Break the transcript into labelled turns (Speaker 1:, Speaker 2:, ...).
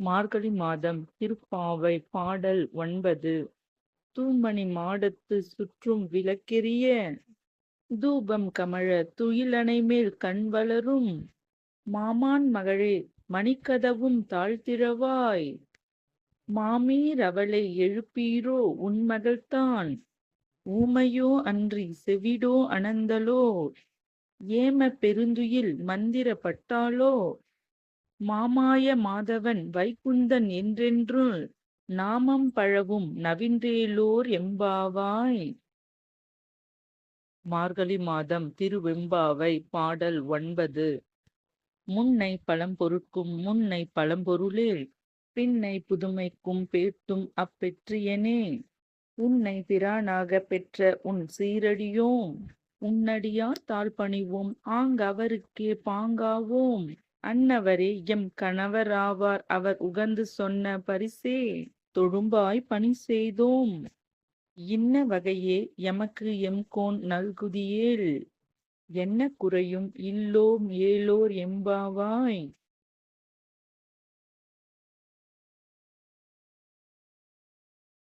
Speaker 1: மார்கழி மாதம் திருப்பாவை பாடல் ஒன்பது. தூமணி மாடத்து சுற்றும் விளக்கெரிய தூபம் கமழ துயிலணை மேல் கண் வளரும். மாமான் மகளே மணிக்கதவும் தாழ்த்திரவாய் மாமீர் அவளை எழுப்பீரோ உன்மகள்தான் ஊமையோ அன்றி செவிடோ அனந்தலோ ஏம பெருந்துயில் மந்திர பட்டாளோ மாமாய மாதவன் வைகுந்தன் என்றென்று நாமம் பழவும் நவின்றேலோர் எம்பாவாய். மார்கழி மாதம் திருவெம்பாவை பாடல் ஒன்பது. முன்னை பழம்பொருட்கும் முன்னை பழம்பொருளே பின்னை புதுமைக்கும் பேட்டும் அப்பெற்றியனே. உன்னை பிரானாக பெற்ற உன் சீரடியோம் உன்னடியார் தாழ்பணிவோம் ஆங்கவருக்கே பாங்காவோம். அன்னவரே எம் கணவராவார் அவர் உகந்து சொன்ன பரிசே தொழும்பாய் பணி செய்தோம். இன்ன வகையே எமக்கு எம் கோன் நல்குதியேல். என்ன குறையும் இல்லோம் ஏலோர் எம்பாவாய்.